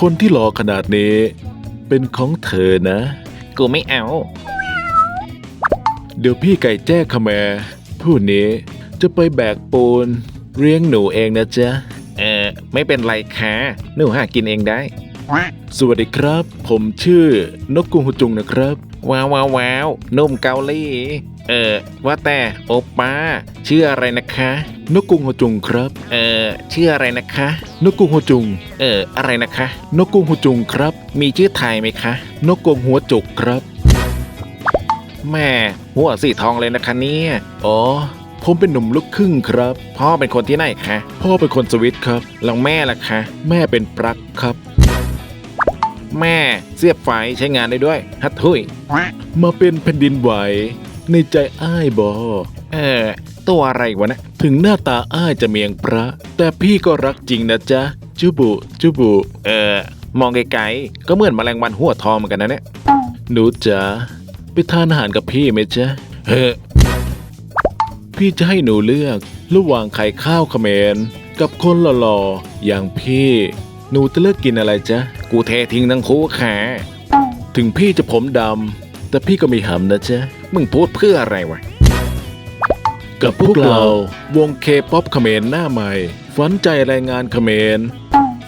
คนที่หล่อขนาดนี้ เป็นของเธอนะ กูไม่เอา เดี๋ยวพี่ไก่แจ้ขแมผู้นี้จะไปแบกปูนเลี้ยงหนูเองนะจ๊ะ เออไม่เป็นไรค่ะหนูหากินเองได้ สวัสดีครับ ผมชื่อนกกุงฮจุงนะครับ ว้าวว้าวว้าวนุ่มเกาหลีเออว่าแต่โอป้าชื่ออะไรนะคะนกกุงฮจุงครับ เออชื่ออะไรนะคะนกกุงฮจุง เอออะไรนะคะนกกุงฮจุงครับ มีชื่อไทยไหมคะนกกงหัวจุกครับแม่หัวสีทองเลยนะคะเนี่ยอ๋อผมเป็นหนุ่มลูกครึ่งครับ พ่อเป็นคนที่ไหนคะ พ่อเป็นคนสวิตครับแล้วแม่ล่ะคะ แม่เป็นปลั๊กครับ แม่เสียบไฟใช้งานได้ด้วยฮัตทุยมาเป็นแผ่นดินไหว ในใจอ้ายบอเออ ตัวอะไรวะนะ ถึงหน้าตาอ้ายจะเมียงพระ แต่พี่ก็รักจริงนะจ๊ะ จุบุจุบุเออ มองไกลๆก็เหมือนแมลงวันหัวทองเหมือนกันนะเนี่ยหนูจ๋าไปทานอาหารกับพี่ไหมจ๊ะเฮ้พี่จะให้หนูเลือก ระหว่างไข่ข้าวเขมรกับคนหล่อๆอย่างพี่ หนูจะเลือกกินอะไรจ๊ะ กูเททิ้งทั้งคู่ค่ะ ถึงพี่จะผมดำ แต่พี่ก็มีหำนะจ๊ะ มึงพูดเพื่ออะไรวะ กับพวกเราวงเคป๊อปเขมรหน้าใหม่ ฝันใจแรงงานเขมร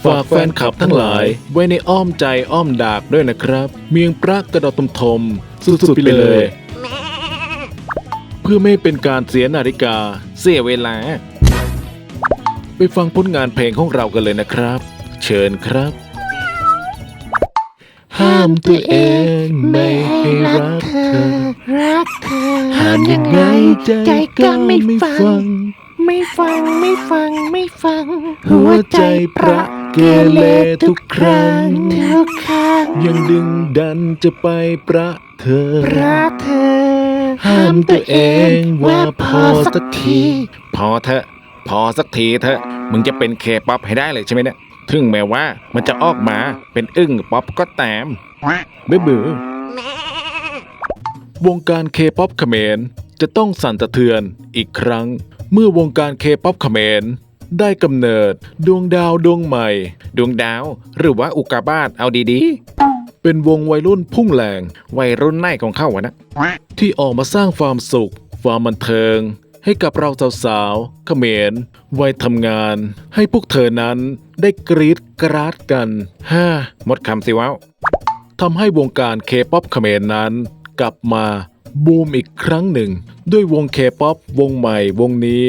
ฝากแฟนคลับทั้งหลาย ไว้ในอ้อมใจอ้อมดากด้วยนะครับ เมียงปรากกระดอตมทม สุดๆไปเลย เพื่อไม่เป็นการเสียนาฬิกา เสียเวลา ไปฟังผลงานเพลงของเรากันเลยนะครับ เชิญครับามตัวเอง ไม่ให้รักเธอ รักเธอห้ามยังไงใจก็ไม่ฟัง ไม่ฟังไม่ฟังไม่ฟัง หัวใจประเกเรทุกครั้งทุกครั้งยังดึงดันจะไปประเธอรักเธอ ห้ามตัวเองว่าพอสักที พอเถอะพอสักทีเถอะ มึงจะเป็นเคป๊อปให้ได้เลยใช่ไหมเนี่ย ถึงแม้ว่ามันจะออกมาเป็นอึ้งป๊อปก็ตาม ไม่เบื่อวงการเคป๊อปเขมรจะต้องสั่นสะเทือนอีกครั้ง เมื่อวงการเคป๊อปเขมรได้กำเนิดดวงดาวดวงใหม่ ดวงดาวหรือว่าอุกกาบาตเอาดีเป็นวงวัยรุ่นพุ่งแรงวัยรุ่นไหนของเขาวะนะ ที่ออกมาสร้างความสุข ความบันเทิง ให้กับเราสาวๆเขมรวัยทำงาน ให้พวกเธอนั้นได้กรีดกราดกัน ฮ่าหมดคำสิว้าว ทำให้วงการเคป๊อปเขมรนั้น กลับมาบูมอีกครั้งหนึ่ง ด้วยวงเคป๊อปวงใหม่วงนี้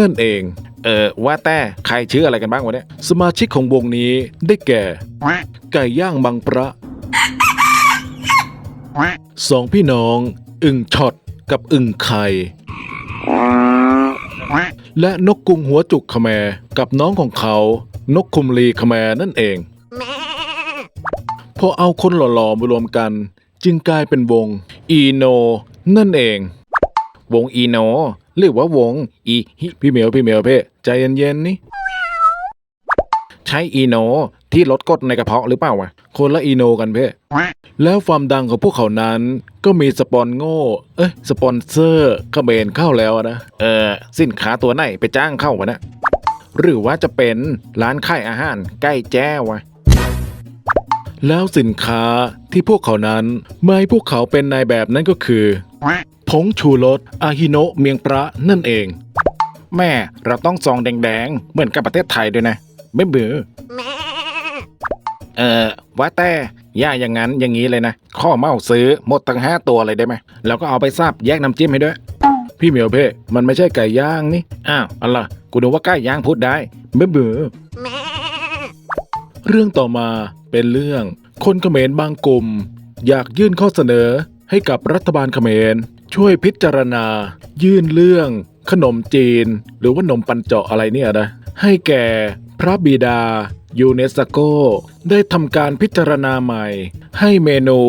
นั่นเอง เออว่าแต่ใครชื่ออะไรกันบ้างวะเนี่ยสมาชิกของวงนี้ได้แก่ ไก่ย่างบางพระสองพี่น้อง อึ่งช็อตกับอึ่งไข่และนกกุงหัวจุกขแมกับน้องของเขา นกคุมลีขแมนั่นเอง พอเอาคนหล่อๆมารวมกัน จึงกลายเป็นวงอีโนนั่นเอง วงอีโนหรือว่าวงอีฮิพี่เหมียวพี่เหมียวเพ่ใจเย็นๆนี่ใช้อีโนที่ลดกดในกระเพาะหรือเปล่าวะคนละอีโนกันเพ่แล้วความดังของพวกเขานั้นก็มีสปอนโง่เอ้ยสปอนเซอร์เขมรเข้าแล้วนะ เออ สินค้าตัวไหนไปจ้างเข้าวะนะหรือว่าจะเป็นร้านขายอาหารใกล้แจ้วะ แล้วสินค้าที่พวกเขานั้นม่ให้พวกเขาเป็นนายแบบนั้นก็คือ ผงชูรสอาฮิโนะเมียงปรานั่นเอง แม่เราต้องซองแดงๆ เหมือนกับประเทศไทยด้วยนะ ไม่เบื่อเออว่าแต่ย่าอย่างนั้นอย่างนี้เลยนะ ข้อเมาซื้อหมดตั้งห้าตัวเลยได้ไหมแล้วก็เอาไปซับแยกน้ำจิ้มให้ด้วย พี่เหมียวเพ่มันไม่ใช่ไก่ย่างนี่ อ้าวอะไรกูดูว่าใกล้ย่างพูดได้ไม่เบื่อเรื่องต่อมา เป็นเรื่อง คนเขมรบางกลุ่ม อยากยื่นข้อเสนอให้กับรัฐบาลเขมร ช่วยพิจารณา ยื่นเรื่องขนมจีน หรือว่านมปันเจาะอะไรเนี่ยนะ ให้แก่พระบิดายูเนสโกได้ทำการพิจารณาใหม่ ให้เมนู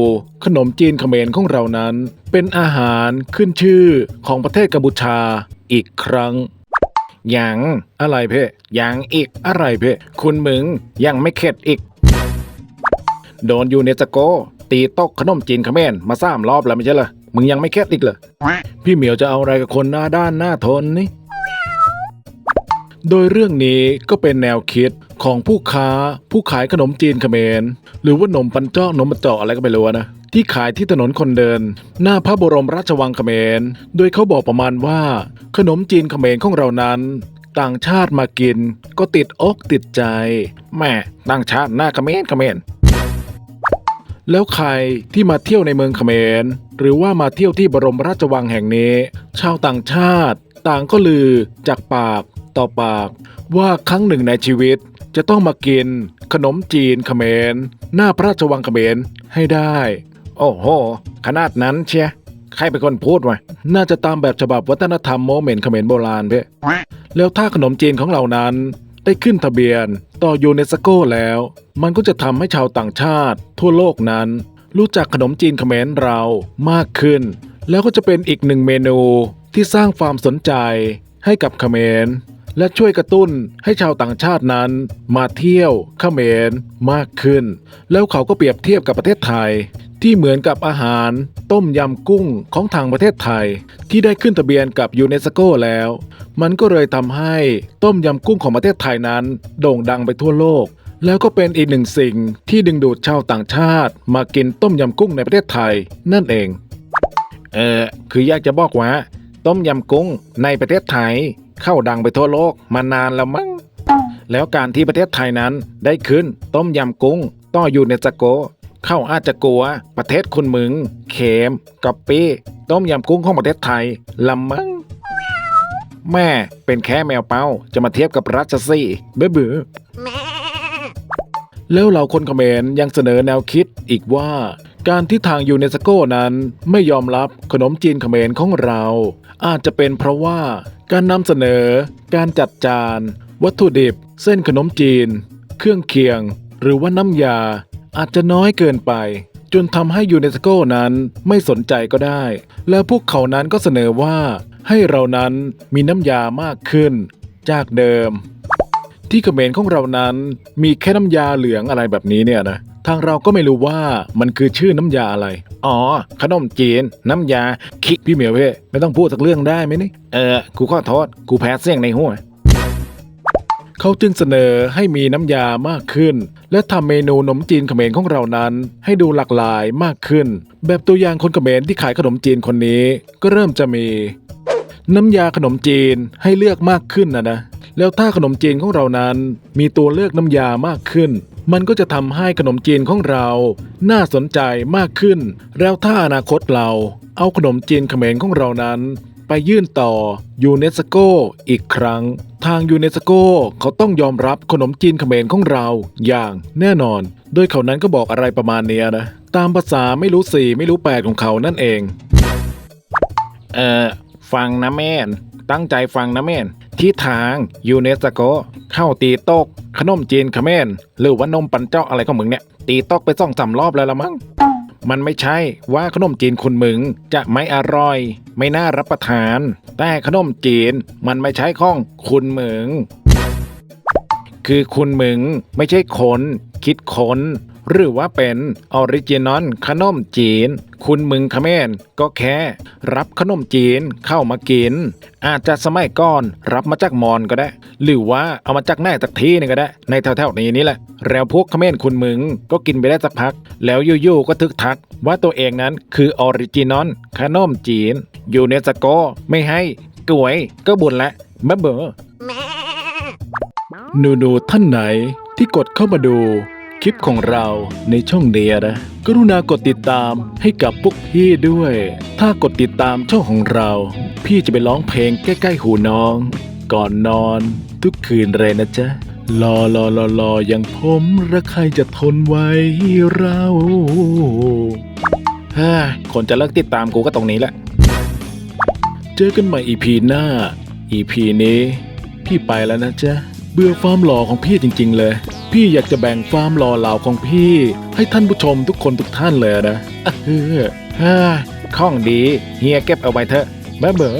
ขนมจีนเขมรของเรานั้น เป็นอาหารขึ้นชื่อของประเทศกัมพูชาอีกครั้งยังอะไรเพ่ยังอีกอะไรเพ่คุณมึงยังไม่เข็ดอีก โดนยูเนสโก ตีตกขนมจีนเขมรมาสามรอบแล้วไม่ใช่เหรอมึงยังไม่เข็ดอีกเหรอพี่เหมียวจะเอาอะไรกับคนหน้าด้านหน้าทนนี่โดยเรื่องนี้ก็เป็นแนวคิดของผู้ค้าผู้ขายขนมจีนเขมร หรือว่านมปันเจาะนมปันเจาะอะไรก็ไม่รู้นะ ที่ขายที่ถนนคนเดิน หน้าพระบรมราชวังเขมร โดยเขาบอกประมาณว่า ขนมจีนเขมรของเรานั้น ต่างชาติมากิน ก็ติดอกติดใจแม่ต่างชาติหน้าเขมรเขมร แล้วใครที่มาเที่ยวในเมืองเขมร หรือว่ามาเที่ยวที่บรมราชวังแห่งนี้ ชาวต่างชาติ ต่างก็ลือจากปากต่อปาก ว่าครั้งหนึ่งในชีวิตจะต้องมากิน ขนมจีนเขมร หน้าพระราชวังเขมรให้ได้ โอ้โหขนาดนั้นเชียใครเป็นคนพูดวะน่าจะตามแบบฉบับวัฒนธรรมโมเมนต์เขมรโบราณเพ่แล้วถ้าขนมจีนของเรานั้น ได้ขึ้นทะเบียน ต่อยูเนสโกแล้ว มันก็จะทำให้ชาวต่างชาติ ทั่วโลกนั้น รู้จักขนมจีนเขมรเรามากขึ้น แล้วก็จะเป็นอีกหนึ่งเมนูที่สร้างความสนใจให้กับเขมร และช่วยกระตุ้นให้ชาวต่างชาตินั้น มาเที่ยวเขมรมากขึ้น แล้วเขาก็เปรียบเทียบกับประเทศไทย ที่เหมือนกับอาหาร ต้มยำกุ้งของทางประเทศไทย ที่ได้ขึ้นทะเบียนกับยูเนสโกแล้ว มันก็เลยทำให้ต้มยำกุ้งของประเทศไทยนั้น โด่งดังไปทั่วโลก แล้วก็เป็นอีกหนึ่งสิ่งที่ดึงดูดชาวต่างชาติ มากินต้มยำกุ้งในประเทศไทย นั่นเอง เออคืออยากจะบอกว่า ต้มยำกุ้งในประเทศไทย เข้าดังไปทั่วโลกมานานแล้วมั้ง แล้วการที่ประเทศไทยนั้นได้ขึ้นต้มยำกุ้งต่ออยู่ในสโก เข้าอาจจะกลัว ประเทศคุณมึง เข็มกับปี้ต้มยำกุ้งของประเทศไทยละมั้งแม่เป็นแค่แมวเป้าจะมาเทียบกับรัชสีเบื่อเบื่อแล้วเหล่าคนเขมรยังเสนอแนวคิดอีกว่า การที่ทางยูเนสโกนั้นไม่ยอมรับขนมจีนเขมรของเรา อาจจะเป็นเพราะว่าการนำเสนอ การจัดจาน วัตถุดิบ เส้นขนมจีน เครื่องเคียง หรือว่าน้ำยา อาจจะน้อยเกินไป จนทำให้ยูเนสโกนั้นไม่สนใจก็ได้ และพวกเขานั้นก็เสนอว่า ให้เรานั้นมีน้ำยามากขึ้น จากเดิม ที่เขมรของเรานั้นมีแค่น้ำยาเหลืองอะไรแบบนี้เนี่ยนะ ทางเราก็ไม่รู้ว่ามันคือชื่อน้ำยาอะไร อ๋อ ขนมจีน น้ำยา คิพี่เหมียวเพ่ไม่ต้องพูดสักเรื่องได้ไหมนี่เออกูขอโทษกูแพ้เสียงในหัวเขาจึงเสนอให้มีน้ำยามากขึ้น และทำเมนูขนมจีนเขมรของเรานั้น ให้ดูหลากหลายมากขึ้น แบบตัวอย่างคนเขมรที่ขายขนมจีนคนนี้ ก็เริ่มจะมี น้ำยาขนมจีนให้เลือกมากขึ้นนะนะแล้วถ้าขนมจีนของเรานั้น มีตัวเลือกน้ำยามากขึ้น มันก็จะทำให้ขนมจีนของเรา น่าสนใจมากขึ้น แล้วถ้าอนาคตเรา เอาขนมจีนเขมรของเรานั้น ไปยื่นต่อยูเนสโกอีกครั้ง ทางยูเนสโกเขาต้องยอมรับขนมจีนเขมรของเราอย่างแน่นอน โดยเขานั้นก็บอกอะไรประมาณเนี้ยนะ ตามภาษาไม่รู้สี่ไม่รู้แปดของเขานั่นเอง เออฟังนะแม่นตั้งใจฟังนะแม่น ที่ทางยูเนสโกเข้าตีโต๊กขนมจีนเขมรหรือว่านมปันเจาะอะไรของมึงเนี่ย ตีโต๊กไปสองสารอบแล้วละมั้งมันไม่ใช่ว่าขนมจีนคุณมึงจะไม่อร่อย ไม่น่ารับประทาน แต่ขนมจีนมันไม่ใช่ของคุณมึง คือคุณมึงไม่ใช่คน คิดคนหรือว่าเป็นออริจินอลขนมจีน คุณมึงคเมนก็แค่ รับขนมจีนเข้ามากิน อาจจะสมัยก่อนรับมาจากมอญก็ได้ หรือว่าเอามาจากไหนจากที่หนึงก็ได้ ในแถวๆนี้นี่แหละ แล้วพวกเขมรคุณมึงก็กินไปได้สักพัก แล้วอยู่ๆก็ทึกทัก ว่าตัวเองนั้นคือออริจินอลขนมจีนยูเนสโกไม่ให้กวยก็บุญละบ้าเบอหนูๆท่านไหนที่กดเข้ามาดู คลิปของเราในช่องเดียนะ กรุณากดติดตามให้กับพวกพี่ด้วย ถ้ากดติดตามช่องของเรา พี่จะไปร้องเพลงใกล้ๆหูน้อง ก่อนนอนทุกคืนเลยนะจ๊ะรอรอรอรออย่างผมระใครจะทนไว้เราฮ้ยคนจะเลิกติดตามกูก็ตรงนี้แหละ เจอกันใหม่อีพีหน้าอีพีนี้ พี่ไปแล้วนะจ๊ะ บื่อความหล่อของพี่จริง ๆ เลย พี่อยากจะแบ่งความหล่อเหลาของพี่ ให้ท่านผู้ชมทุกคนทุกท่านเลยนะเฮ้อเฮ้ยข้องดี เฮียเก็บเอาไว้เถอะบ้าเบอ